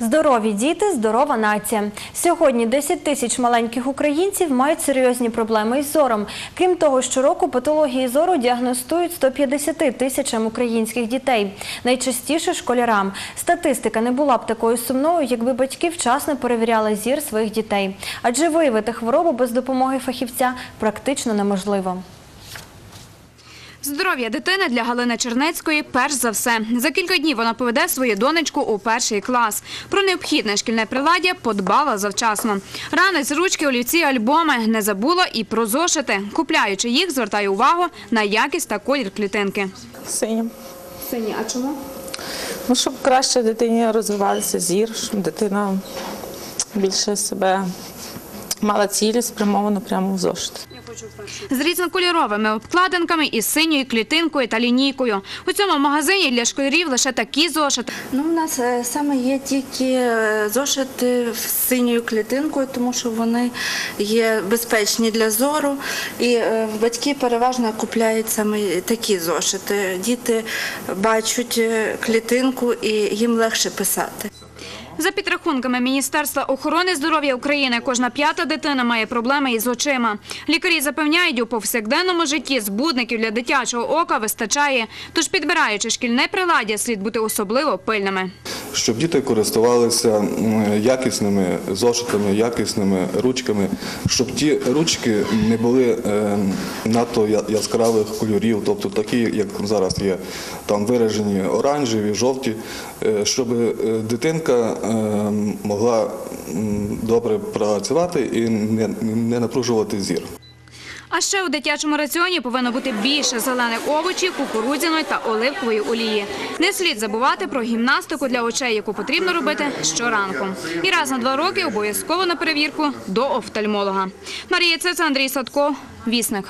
Здорові діти, здорова нація. Сьогодні 10 тисяч маленьких українців мають серйозні проблеми із зором. Крім того, щороку патології зору діагностують 150 тисячам українських дітей. Найчастіше школярам. Статистика не була б такою сумною, якби батьки вчасно перевіряли зір своїх дітей. Адже виявити хворобу без допомоги фахівця практично неможливо. Здоров'я дитини для Галини Чернецької перш за все. За кілька днів вона поведе свою донечку у перший клас. Про необхідне шкільне приладдя подбала завчасно. Ранець, ручки, олівці, альбоми не забула і про зошити. Купляючи їх, звертає увагу на якість та колір клітинки. Синім. Сині, а чому? Ну, щоб краще дитині розвивався зір, щоб дитина більше себе мала цілі спрямовано прямо в зошит. З різнокольоровими обкладинками із синьою клітинкою та лінійкою. У цьому магазині для школярів лише такі зошити. Ну, у нас е, саме є тільки е, зошити з синьою клітинкою, тому що вони є безпечні для зору. І е, батьки переважно купляють саме такі зошити. Діти бачать клітинку і їм легше писати. За підрахунками Міністерства охорони здоров'я України, кожна п'ята дитина має проблеми із очима. Лікарі запевняють, у повсякденному житті збудників для дитячого ока вистачає. Тож, підбираючи шкільне приладдя, слід бути особливо пильними. Щоб діти користувалися якісними зошитами, якісними ручками, щоб ті ручки не були е, надто яскравих кольорів, тобто такі, як зараз є, там виражені оранжеві, жовті, е, щоб е, дитинка могла добре працювати і не напружувати зір. А ще у дитячому раціоні повинно бути більше зелених овочів, кукурудзяної та оливкової олії. Не слід забувати про гімнастику для очей, яку потрібно робити щоранку. І раз на два роки обов'язково на перевірку до офтальмолога. Марія Цеца, Андрій Садко, Вісник.